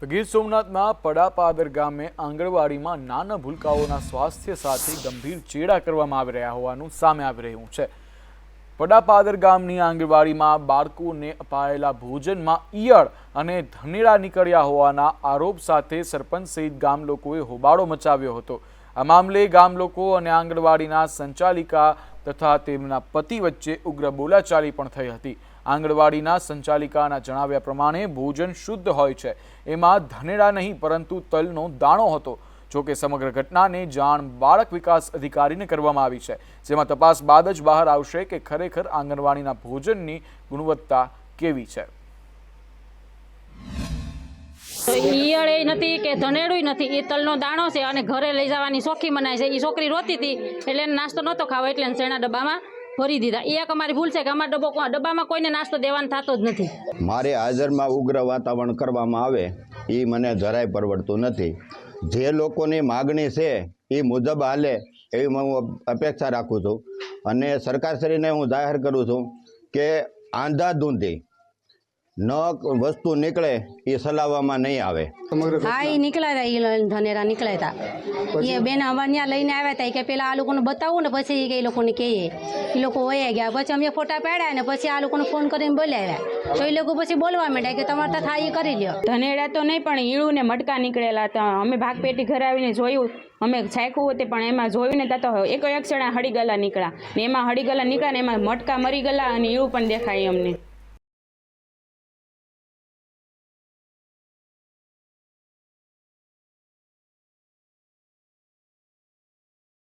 તો ગીર સોમનાથમાં પડાપાદર ગામે આંગણવાડીમાં નાના ભૂલકાઓના સ્વાસ્થ્ય સાથે ગંભીર ચેડા કરવામાં આવી રહ્યા હોવાનું સામે આવી રહ્યું છે. પડાપાદર ગામની આંગણવાડીમાં બાળકોને અપાયેલા ભોજનમાં ઈયળ અને ધનેડા નીકળ્યા હોવાના આરોપ સાથે સરપંચ સહિત ગામ લોકોએ હોબાળો મચાવ્યો હતો. આ મામલે ગામ લોકો અને આંગણવાડીના સંચાલિકા તથા તેમના પતિ વચ્ચે ઉગ્ર બોલાચાલી પણ થઈ હતી. આંગણવાડીના સંચાલિકાના જણાવ્યા પ્રમાણે ભોજન શુદ્ધ હોય છે. એમાં ધનેડા નહીં, પરંતુ તલનો દાણો હતો. જોકે સમગ્ર ઘટનાને જાણ બાળક વિકાસ અધિકારીને કરવામાં આવી છે. જેમાં તપાસ બાદ જ બહાર આવશે કે ખરેખર આંગણવાડીના ભોજનની ગુણવત્તા કેવી છે. એ નથી કે ધનેડું નથી, એ તલનો દાણો છે અને ઘરે લઈ જવાની શોખી મનાય છે. એ છોકરી રોતી હતી, એટલે નાસ્તો નહોતો ખાવો, એટલે શેણા ડબ્બામાં ભરી દીધા. એ એક અમારી ભૂલ છે કે અમારા ડબ્બો ડબ્બામાં કોઈને નાસ્તો દેવાનો થતો જ નથી. મારે હાજરમાં ઉગ્ર વાતાવરણ કરવામાં આવે એ મને જરાય પરવડતું નથી. જે લોકોની માગણી છે એ મુજબ હાલે એવી હું અપેક્ષા રાખું છું. અને સરકારશ્રીને હું જાહેર કરું છું કે આંધાધૂંધી ન વસ્તુ નીકળે એ સલાવવામાં નહીં આવે. હા એ નીકળ્યા હતા એ ધનેરા નીકળ્યા હતા એ બેન અમારે ત્યાં લઈને આવ્યા હતા કે પેલા આ લોકોને બતાવું ને પછી કે એ લોકોને કહીએ એ લોકો વયા ગયા. પછી અમે ફોટા પાડ્યા ને પછી આ લોકોને ફોન કરીને બોલાવ્યા. તો એ લોકો પછી બોલવા માંડ્યા કે તમારે તો થાય એ કરી લ્યો. ધનેડા તો નહીં પણ ઈળું ને મટકા નીકળેલા હતા. અમે ભાગ પેટી ઘરે આવીને જોયું. અમે છાંયકું હતું પણ એમાં જોયું ને તો એક એક હળી ગલા નીકળ્યા. ને એમાં હળીગલા નીકળ્યા ને એમાં મટકા મરી ગયેલા અને ઈળું પણ દેખાય અમને.